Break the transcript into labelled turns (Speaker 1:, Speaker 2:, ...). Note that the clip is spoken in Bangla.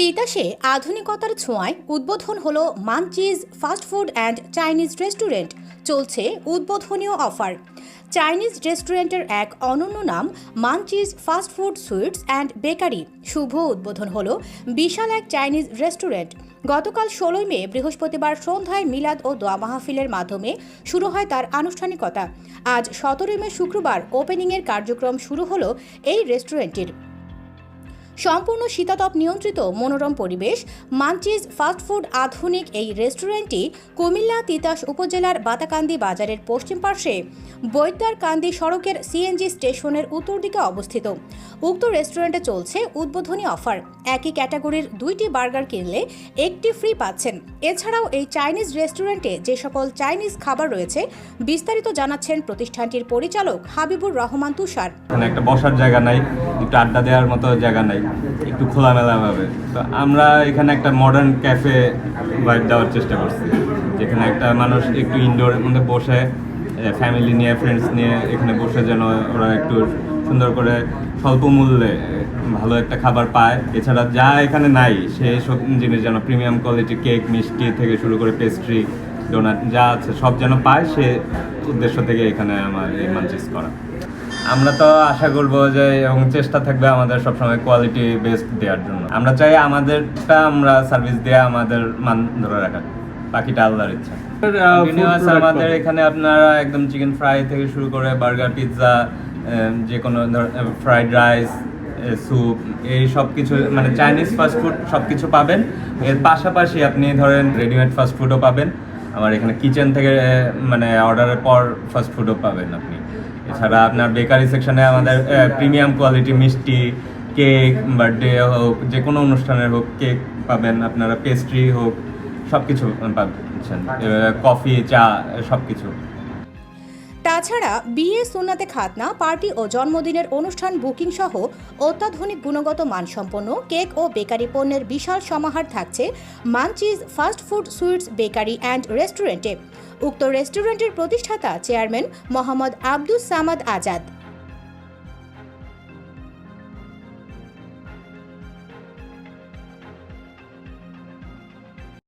Speaker 1: তিতাসে আধুনিকতার ছোঁয়ায় উদ্বোধন হলো Munchies fast food and Chinese restaurant. চলছে উদ্বোধনীয় অফার। চাইনিজ রেস্টুরেন্টের এক অনন্য নাম Munchies fast food sweets and bakery. শুভ উদ্বোধন হলো বিশাল এক চাইনিজ রেস্টুরেন্ট। গতকাল ষোলোই মে, বৃহস্পতিবার সন্ধ্যায় মিলাদ ও দোয়া মাহফিলের মাধ্যমে শুরু হয় তার আনুষ্ঠানিকতা। আজ সতেরোই মে শুক্রবার ওপেনিংয়ের কার্যক্রম শুরু হলো এই রেস্টুরেন্টের। সম্পূর্ণ শীতাতপ নিয়ন্ত্রিত মনোরম পরিবেশ মানচিজ ফাস্টফুড আধুনিক এই রেস্টুরেন্টটি কুমিল্লা তিতাস উপজেলার বাতাকান্দি বাজারের পশ্চিম পার্শ্বে বৈদ্যারকান্দি সড়কের সিএনজি স্টেশনের উত্তর দিকে অবস্থিত। উক্ত রেস্টুরেন্টে চলছে উদ্বোধনী অফার। একই ক্যাটাগরির দুইটি বার্গার কিনলে একটি ফ্রি পাচ্ছেন। এছাড়াও এই চাইনিজ রেস্টুরেন্টে যে সকল চাইনিজ খাবার রয়েছে, বিস্তারিত জানাচ্ছেন প্রতিষ্ঠানটির পরিচালক হাবিবুর রহমান তুষার।
Speaker 2: একটা বসার জায়গা নাই, একটু আড্ডা দেওয়ার মতো জায়গা নাই। একটু খোলামেলা ভাবে তো আমরা এখানে একটা মডার্ন ক্যাফে ভাইব দেওয়ার চেষ্টা করছি, যেখানে একটা মানুষ একটু ইনডোরের মধ্যে বসে ফ্যামিলি নিয়ে ফ্রেন্ডস নিয়ে এখানে বসে যেন ওরা একটু সুন্দর করে স্বল্প মূল্যে ভালো একটা খাবার পায়। এছাড়া যা এখানে নাই, সেই সব জিনিস যেন প্রিমিয়াম কোয়ালিটি কেক মিষ্টি থেকে শুরু করে পেস্ট্রি ডোনাট যা আছে সব যেন পায়, সে উদ্দেশ্য থেকে এখানে আমার এই মানচিস করা। আমরা তো আশা করব যে এবং চেষ্টা থাকবে আমাদের সবসময় কোয়ালিটি বেস্ট দেওয়ার জন্য। আমরা চাই আমাদেরটা আমরা সার্ভিস দেওয়া আমাদের মান ধরে রাখার। বাকিটা আল্লাহর ইচ্ছা। আমাদের এখানে আপনারা একদম চিকেন ফ্রাই থেকে শুরু করে বার্গার পিৎজা যে কোনো ফ্রাইড রাইস স্যুপ এই সব কিছু মানে চাইনিজ ফাস্টফুড সব কিছু পাবেন। এর পাশাপাশি আপনি ধরেন রেডিমেড ফাস্টফুডও পাবেন। আমার এখানে কিচেন থেকে মানে অর্ডারের পর ফাস্টফুডও পাবেন আপনি। এছাড়া আপনার বেকারি সেকশনে আমাদের প্রিমিয়াম কোয়ালিটি মিষ্টি কেক বার্থডে হোক যে কোনো অনুষ্ঠানের হোক কেক পাবেন আপনারা পেস্ট্রি হোক সব কিছু পাচ্ছেন কফি চা সব কিছু
Speaker 1: তাছাড়া বিয়ে সুন্নাতে খাতনা, পার্টি ও জন্মদিনের অনুষ্ঠান বুকিং সহ অত্যাধুনিক গুণগত মানসম্পন্ন কেক ও বেকারি পণ্যের বিশাল সমাহার থাকছে Munchies fast food sweets bakery and রেস্টুরেন্টে। উক্ত রেস্টুরেন্টের প্রতিষ্ঠাতা চেয়ারম্যান মোহাম্মদ আব্দুস সামাদ আজাদ।